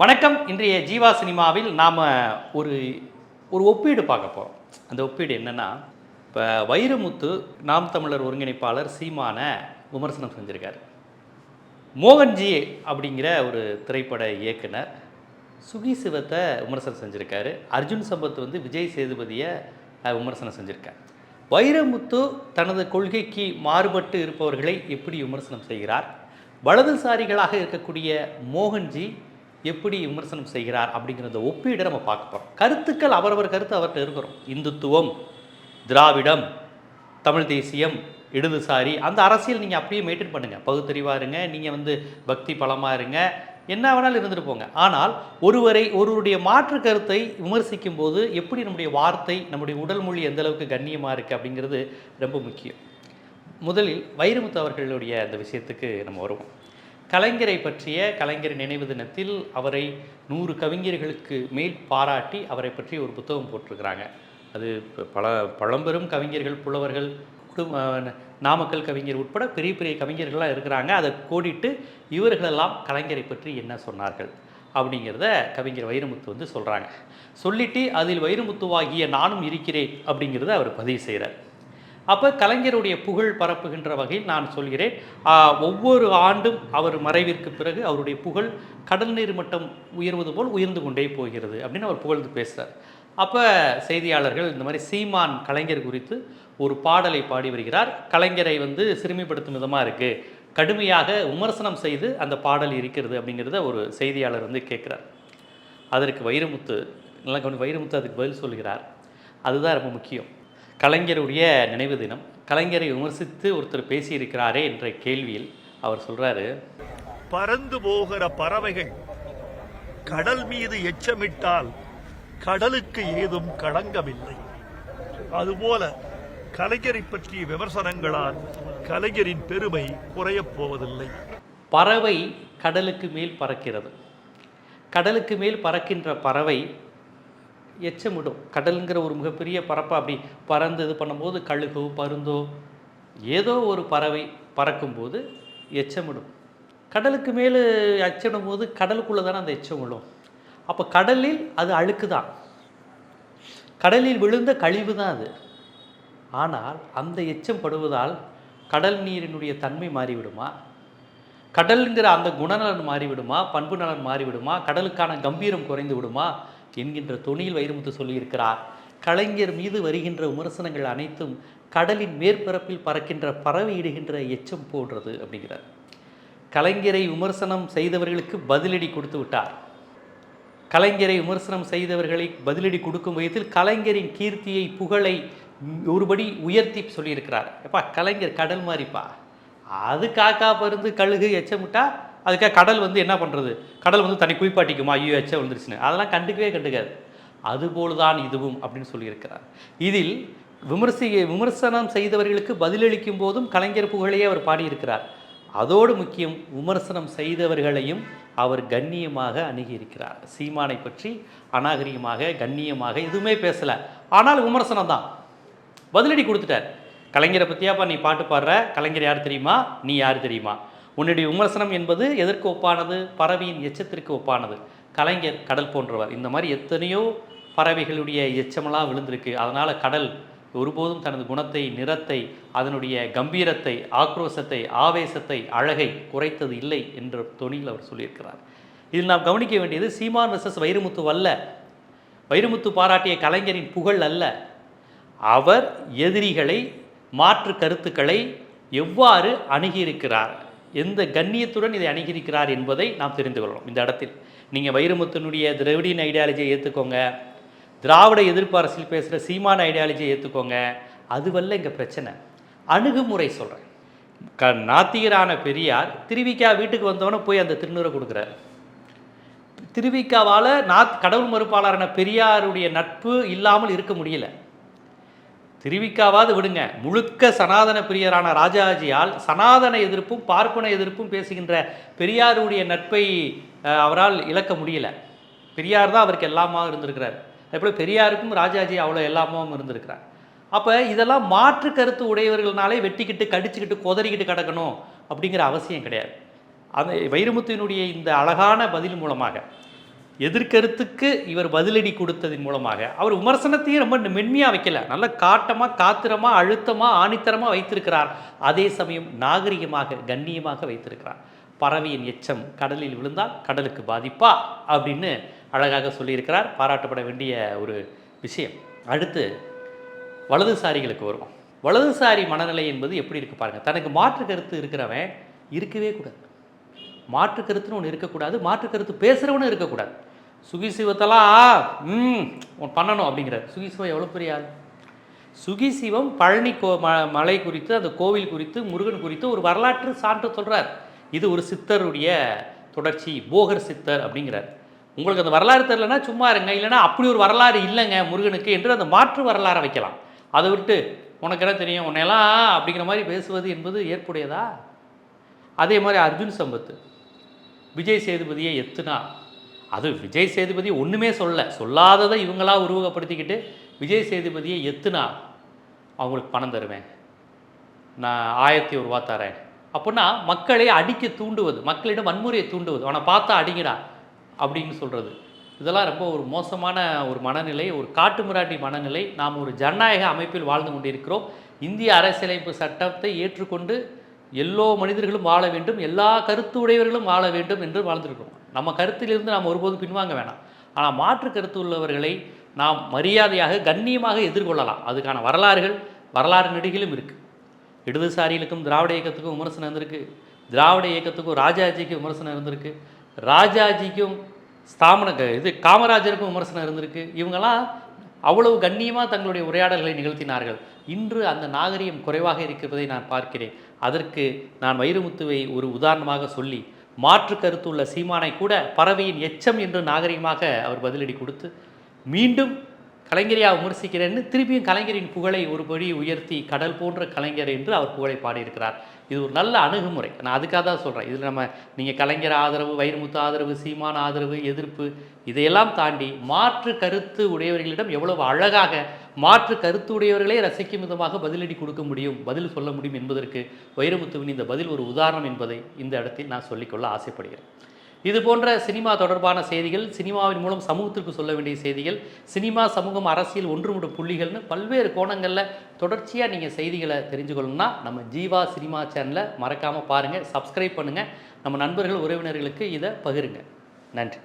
வணக்கம். இன்றைய ஜீவா சினிமாவில் நாம் ஒரு ஒரு ஒப்பீடு பார்க்க போகிறோம் அந்த ஒப்பீடு என்னென்னா இப்போ வைரமுத்து நாம் தமிழர் ஒருங்கிணைப்பாளர் சீமான விமர்சனம் செஞ்சுருக்கார். மோகன்ஜி அப்படிங்கிற ஒரு திரைப்பட இயக்குனர் சுகி சிவத்தை விமர்சனம் செஞ்சுருக்காரு. அர்ஜுன் சம்பத் வந்து விஜய் சேதுபதியை விமர்சனம் செஞ்சுருக்கார். வைரமுத்து தனது கொள்கைக்கு மாறுபட்டு இருப்பவர்களை எப்படி விமர்சனம் செய்கிறார்? வலதுசாரிகளாக இருக்கக்கூடிய மோகன்ஜி எப்படி விமர்சனம் செய்கிறார் அப்படிங்கிறத ஒப்பீடை நம்ம பார்க்க போகிறோம் கருத்துக்கள் அவரவர் கருத்து அவர்கிட்ட இருக்கிறோம். இந்துத்துவம் திராவிடம் தமிழ் தேசியம் இடதுசாரி அந்த அரசியல் நீங்கள் அப்படியே மெயின்டைன் பண்ணுங்கள் பகுத்தறிவாக இருங்க நீங்கள் வந்து பக்தி பலமாக இருங்க என்ன வேணாலும் இருந்துட்டு போங்க. ஆனால் ஒருவரை ஒருவருடைய மாற்று கருத்தை விமர்சிக்கும் போது எப்படி நம்முடைய வார்த்தை நம்முடைய உடல் மொழி எந்த அளவுக்கு கண்ணியமாக இருக்குது அப்படிங்கிறது ரொம்ப முக்கியம். முதலில் வைரமுத்து அவர்களுடைய அந்த விஷயத்துக்கு நம்ம வருவோம். கலைஞரை பற்றிய கலைஞர் நினைவு தினத்தில் அவரை நூறு கவிஞர்களுக்கு மேல் பாராட்டி அவரை பற்றி ஒரு புத்தகம் போட்டிருக்கிறாங்க. அது பல பழம்பெரும் கவிஞர்கள் புலவர்கள் குடும்ப நாமக்கல் கவிஞர் உட்பட பெரிய பெரிய கவிஞர்கள்லாம் இருக்கிறாங்க. அதை கோடிட்டு இவர்களெல்லாம் கலைஞரை பற்றி என்ன சொன்னார்கள் அப்படிங்கிறத கவிஞர் வைரமுத்து வந்து சொல்கிறாங்க சொல்லிட்டு அதில் வைரமுத்துவாகிய நானும் இருக்கிறேன் அப்படிங்கிறத அவர் பதிவு செய்கிறார் அப்போ கலைஞருடைய புகழ் பரப்புகின்ற வகையில் நான் சொல்கிறேன். ஒவ்வொரு ஆண்டும் அவர் மறைவிற்கு பிறகு அவருடைய புகழ் கடல் நீர் மட்டம் உயர்வது போல் உயர்ந்து கொண்டே போகிறது அப்படின்னு அவர் புகழ்ந்து பேசுகிறார் அப்போ செய்தியாளர்கள் இந்த மாதிரி சீமான் கலைஞர் குறித்து ஒரு பாடலை பாடி வருகிறார். கலைஞரை வந்து சிறுமிப்படுத்தும் விதமாக இருக்குது கடுமையாக விமர்சனம் செய்து அந்த பாடல் இருக்கிறது அப்படிங்கிறத ஒரு செய்தியாளர் வந்து கேட்குறார். அதற்கு வைரமுத்து நல்லா கவனி வைரமுத்து அதுக்கு பதில் சொல்கிறார். அதுதான் ரொம்ப முக்கியம். கலைஞருடைய நினைவு தினம். கலைஞரை விமர்சித்து ஒருத்தர் பேசியிருக்கிறாரே என்ற கேள்வியில் அவர் சொல்கிறாரு பறந்து போகிற பறவைகள் கடல் மீது எச்சமிட்டால் கடலுக்கு ஏதும் களங்கமில்லை அதுபோல கலைஞரை பற்றிய விமர்சனங்களால் கலைஞரின் பெருமை குறையப் போவதில்லை. பறவை கடலுக்கு மேல் பறக்கிறது. கடலுக்கு மேல் பறக்கின்ற பறவை எச்சமிடும். கடலுங்கிற ஒரு மிகப்பெரிய பறப்பை அப்படி பறந்து இது பண்ணும்போது கழுகோ பருந்தோ ஏதோ ஒரு பறவை பறக்கும்போது எச்சமிடும். கடலுக்கு மேலே அச்சிடும் போது கடலுக்குள்ளே தானே அந்த எச்சம் விழும். அப்போ கடலில் அது அழுக்கு தான் கடலில் விழுந்த கழிவு தான் அது. ஆனால் அந்த எச்சம் படுவதால் கடல் நீரினுடைய தன்மை மாறிவிடுமா? கடலுங்கிற அந்த குணநலன் மாறிவிடுமா? பண்பு நலன் மாறிவிடுமா? கடலுக்கான கம்பீரம் குறைந்து விடுமா? என்கின்ற தொனியில் வைரமுத்து சொல்லியிருக்கிறார். கலைஞர் மீது வருகின்ற விமர்சனங்கள் அனைத்தும் கடலின் மேற்பரப்பில் பறக்கின்ற பறவை இடுகின்ற எச்சம் போன்றது அப்படிங்கிறார். கலைஞரை விமர்சனம் செய்தவர்களுக்கு பதிலடி கொடுத்து விட்டார். கலைஞரை விமர்சனம் செய்தவர்களை பதிலடி கொடுக்கும் விதத்தில் கலைஞரின் கீர்த்தியை புகழை ஒருபடி உயர்த்தி சொல்லியிருக்கிறார். எப்பா கலைஞர் கடல் மாதிரிப்பா அது காக்கா பருந்து கழுகு எச்சமிட்டா அதுக்காக கடல் வந்து என்ன பண்ணுறது கடல் வந்து தனி குயிப்பாட்டிக்குமா ஐயோ எச்சம் வந்துருச்சுன்னு அதெல்லாம் கண்டுக்கவே கண்டுக்காது. அதுபோல்தான் இதுவும் அப்படின்னு சொல்லியிருக்கிறார். இதில் விமர்சி விமர்சனம் செய்தவர்களுக்கு பதிலளிக்கும் போதும் கலைஞர் புகழையே அவர் பாடியிருக்கிறார். அதோடு முக்கியம் விமர்சனம் செய்தவர்களையும் அவர் கண்ணியமாக அணுகியிருக்கிறார். சீமானை பற்றி அநாகரிகமாக கண்ணியமாக எதுவுமே பேசலை. ஆனால் விமர்சனம் தான். பதிலடி கொடுத்துட்டார். கலைஞரை பற்றியாப்பா நீ பாட்டு பாடுற? கலைஞர் யார் தெரியுமா? நீ யார் தெரியுமா? உன்னுடைய விமர்சனம் என்பது எதற்கு ஒப்பானது? பறவையின் எச்சத்திற்கு ஒப்பானது. கலைஞர் கடல் போன்றவர். இந்த மாதிரி எத்தனையோ பறவைகளுடைய எச்சமெல்லாம் விழுந்திருக்கு. அதனால் கடல் ஒருபோதும் தனது குணத்தை நிறத்தை அதனுடைய கம்பீரத்தை ஆக்ரோஷத்தை ஆவேசத்தை அழகை குறைத்தது இல்லை என்ற தொனியில் அவர் சொல்லியிருக்கிறார். இதில் நாம் கவனிக்க வேண்டியது சீமான் வெர்சஸ் வைரமுத்து அல்ல வைரமுத்து பாராட்டிய கலைஞரின் புகழ் அல்ல. அவர் எதிரிகளை மாற்று கருத்துக்களை எவ்வாறு அணுகியிருக்கிறார்? எந்த கண்ணியத்துடன் இதை அணுகியிருக்கிறார் என்பதை நாம் தெரிந்து கொள்ளணும். இந்த இடத்தில் நீங்கள் வைரமுத்தனுடைய திராவிடின் ஐடியாலஜியை ஏற்றுக்கோங்க திராவிட எதிர்ப்பு அரசியல் பேசுகிற சீமான ஐடியாலஜியை ஏற்றுக்கோங்க அதுவல்ல இங்கே பிரச்சனை. அணுகுமுறை சொல்கிறேன் க நாத்திகரான பெரியார் திருவிக்கா வீட்டுக்கு வந்தவொடனே போய் அந்த திருநூரை கொடுக்குறாரு. திருவிக்காவால் நாத் கடவுள் மறுப்பாளரான பெரியாருடைய நட்பு இல்லாமல் இருக்க முடியல. திருவிக்காவாது விடுங்க. முழுக்க சனாதன பிரியரான ராஜாஜியால் சனாதன எதிர்ப்பும் பார்ப்பன எதிர்ப்பும் பேசுகின்ற பெரியாருடைய நட்பை அவரால் இழக்க முடியல. பெரியார் தான் அவருக்கு எல்லாமா இருந்திருக்கிறார். அதேபோல பெரியாருக்கும் ராஜாஜி அவ்வளோ எல்லாமாவும் இருந்திருக்கிறார். அப்போ இதெல்லாம் மாற்று கருத்து உடையவர்கள்னாலே வெட்டிக்கிட்டு கடிச்சுக்கிட்டு கொதறிக்கிட்டு கிடக்கணும் அப்படிங்கிற அவசியம் கிடையாது. அந்த வைரமுத்தினுடைய இந்த அழகான பதில் மூலமாக எதிர்கருத்துக்கு இவர் பதிலடி கொடுத்ததின் மூலமாக அவர் விமர்சனத்தையும் ரொம்ப மென்மையாக வைக்கல. நல்ல காட்டமாக காத்திரமாக அழுத்தமாக ஆணித்தரமாக வைத்திருக்கிறார். அதே சமயம் நாகரிகமாக கண்ணியமாக வைத்திருக்கிறார். பறவையின் எச்சம் கடலில் விழுந்தால் கடலுக்கு பாதிப்பா? அப்படின்னு அழகாக சொல்லியிருக்கிறார். பாராட்டப்பட வேண்டிய ஒரு விஷயம். அடுத்து வலதுசாரிகளுக்கு வருவோம். வலதுசாரி மனநிலை என்பது எப்படி இருக்கு பாருங்கள் தனக்கு மாற்று கருத்து இருக்கிறவன் இருக்கவே கூடாது. மாற்று கருத்துன்னு ஒன்று இருக்கக்கூடாது. மாற்று கருத்து பேசுகிறவனும் இருக்கக்கூடாது. சுகிசிவத்தெல்லாம் உன் பண்ணணும் அப்படிங்கிறார். சுகிசிவம் எவ்வளோ பெரிய ஆள்? சுகிசிவம் பழனி கோ ம மலை குறித்து அந்த கோவில் குறித்து முருகன் குறித்து ஒரு வரலாற்று சான்று சொல்கிறார் இது ஒரு சித்தருடைய தொடர்ச்சி போகர் சித்தர் அப்படிங்கிறார். உங்களுக்கு அந்த வரலாறு தெரிலனா சும்மா இருங்க இல்லைன்னா அப்படி ஒரு வரலாறு இல்லைங்க முருகனுக்கு என்று அந்த மாற்று வரலாறை வைக்கலாம். அதை விட்டு உனக்கு என்ன தெரியும்? உன்னையெல்லாம் அப்படிங்கிற மாதிரி பேசுவது என்பது ஏற்புடையதா? அதே மாதிரி அர்ஜுன் சம்பத்து விஜய் சேதுபதியை எத்துனா அது விஜய் சேதுபதி ஒன்றுமே சொல்ல சொல்லாததை இவங்களா உருவகப்படுத்திக்கிட்டு விஜய் சேதுபதியை எத்துனா அவங்களுக்கு பணம் தருவேன். நான் ஆயிரத்தி ஒரு ரூபா தரேன். அப்படின்னா மக்களை அடிக்க தூண்டுவது மக்களிடம் வன்முறையை தூண்டுவது அவனை பார்த்தா அடிங்கடா அப்படின்னு சொல்கிறது இதெல்லாம் ரொம்ப ஒரு மோசமான ஒரு மனநிலை ஒரு காட்டு முராட்டி மனநிலை. நாம் ஒரு ஜனநாயக அமைப்பில் வாழ்ந்து கொண்டிருக்கிறோம். இந்திய அரசியலமைப்பு சட்டத்தை ஏற்றுக்கொண்டு எல்லோ மனிதர்களும் வாழ வேண்டும் எல்லா கருத்து உடையவர்களும் வாழ வேண்டும் என்று வாழ்ந்திருக்கிறோம். நம்ம கருத்திலிருந்து நாம் ஒருபோதும் பின்வாங்க வேணாம். ஆனால் மாற்று கருத்து உள்ளவர்களை நாம் மரியாதையாக கண்ணியமாக எதிர்கொள்ளலாம். அதுக்கான வரலாறுகள் வரலாறு நெடுகிலும் இருக்குது இடதுசாரிகளுக்கும் திராவிட இயக்கத்துக்கும் விமர்சனம் இருந்திருக்கு. திராவிட இயக்கத்துக்கும் ராஜாஜிக்கும் விமர்சனம் இருந்திருக்கு. ராஜாஜிக்கும் ஸ்தாபன க- இது காமராஜருக்கும் விமர்சனம் இருந்திருக்கு. இவங்கெல்லாம் அவ்வளவு கண்ணியமாக தங்களுடைய உரையாடல்களை நிகழ்த்தினார்கள். இன்று அந்த நாகரிகம் குறைவாக இருக்கிறதை நான் பார்க்கிறேன். அதற்கு நான் வைரமுத்துவை ஒரு உதாரணமாக சொல்லி மாற்று கருத்துள்ள சீமானை கூட பறவையின் எச்சம் என்று நாகரிகமாக அவர் பதிலடி கொடுத்து மீண்டும் கலைஞரையாக விமர்சிக்கிறேன்னு திருப்பியும் கலைஞரின் புகழை ஒருபடி உயர்த்தி கடல் போன்ற கலைஞர் என்று அவர் புகழை பாடியிருக்கிறார். இது ஒரு நல்ல அணுகுமுறை. நான் அதுக்காக தான் சொல்கிறேன் இதில் நம்ம நீங்கள் கலைஞர் ஆதரவு வைரமுத்து ஆதரவு சீமான் ஆதரவு எதிர்ப்பு இதையெல்லாம் தாண்டி மாற்று கருத்து உடையவர்களிடம் எவ்வளவு அழகாக மாற்று கருத்துடையவர்களே ரசிக்கும் விதமாக பதிலடி கொடுக்க முடியும் பதில் சொல்ல முடியும் என்பதற்கு வைரமுத்துவின் இந்த பதில் ஒரு உதாரணம் என்பதை இந்த இடத்தில் நான் சொல்லிக்கொள்ள ஆசைப்படுகிறேன். இது போன்ற சினிமா தொடர்பான செய்திகள் சினிமாவின் மூலம் சமூகத்திற்கு சொல்ல வேண்டிய செய்திகள் சினிமா சமூகம் அரசியல் ஒன்றுமுடும் புள்ளிகள்னு பல்வேறு கோணங்களில் தொடர்ச்சியாக நீங்கள் செய்திகளை தெரிஞ்சுக்கணும்னா நம்ம ஜீவா சினிமா சேனலை மறக்காமல் பாருங்கள் சப்ஸ்கிரைப் பண்ணுங்கள் நம்ம நண்பர்கள் உறவினர்களுக்கு இதை பகிருங்க. நன்றி.